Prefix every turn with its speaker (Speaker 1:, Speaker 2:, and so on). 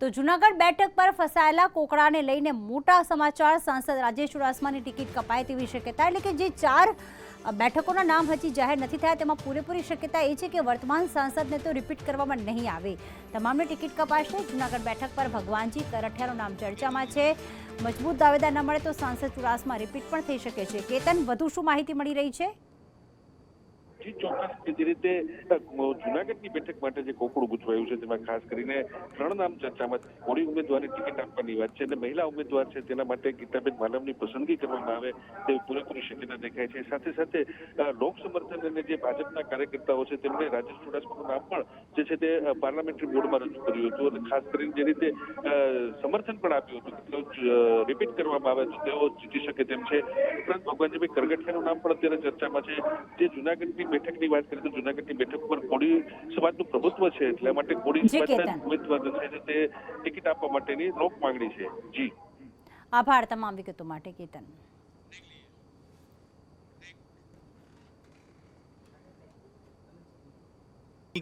Speaker 1: તો જુનાગઢ બેઠક પર ફસાયેલા કોકડાને લઈને મોટા સમાચાર. સાંસદ રાજેશ ચુડાસમાની ટિકિટ કપાય તેવી શક્યતા એટલે કે જે ચાર બેઠકોના નામ હજી જાહેર નથી થયા. તેમાં પૂરેપૂરી શક્યતા એ છે કે વર્તમાન સાંસદને તો રિપીટ કરવામાં નહીં આવે. તમામને ટિકિટ કપાશે. જુનાગઢ બેઠક પર ભગવાનજી કરઠિયાનું નામ ચર્ચામાં છે. મજબૂત દાવેદાર ન મળે તો સાંસદ ચુડાસમા રિપીટ પણ થઈ શકે છે. કેતન, વધુ શું માહિતી મળી રહી છે?
Speaker 2: જી ચોક્કસ જે રીતે જુનાગઢની બેઠક માટે જે કોકડું ગુજવાયું છે, તેમાં ખાસ કરીને ત્રણ નામ ચર્ચામાં કોળી ઉમેદવારની ટિકિટ આપવાની વાત છે અને મહિલા ઉમેદવાર છે, તેના માટે ગીતાબેન માનવની પસંદગી કરવામાં આવે, તેવી પૂરેપૂરી શક્યતા દેખાય છે. સાથે સાથે લોક સમર્થન અને જે ભાજપના કાર્યકર્તાઓ છે, તેમણે રાજેશ ચુડાસમાનું નામ પણ જે છે તે પાર્લામેન્ટરી બોર્ડમાં રજૂ કર્યું હતું અને ખાસ કરીને જે રીતે સમર્થન પણ આપ્યું હતું રિપીટ કરવામાં આવે તો તેઓ જીતી શકે તેમ છે. ઉપરાંત ભગવાનજીભાઈ કરગઠિયાનું નામ પણ અત્યારે ચર્ચામાં છે. જે જુનાગઢની બેઠકની વાત કરીએ તો જુનાગઢની બેઠક પર કોળી સમાજનું પ્રભુત્વ છે એટલા માટે કોળી સમાજના ઉમેદવાર છે તે ટિકિટ આપવા માટેની લોક માંગણી છે. જી.
Speaker 1: આભાર તમામ વિગતો માટે કેતન.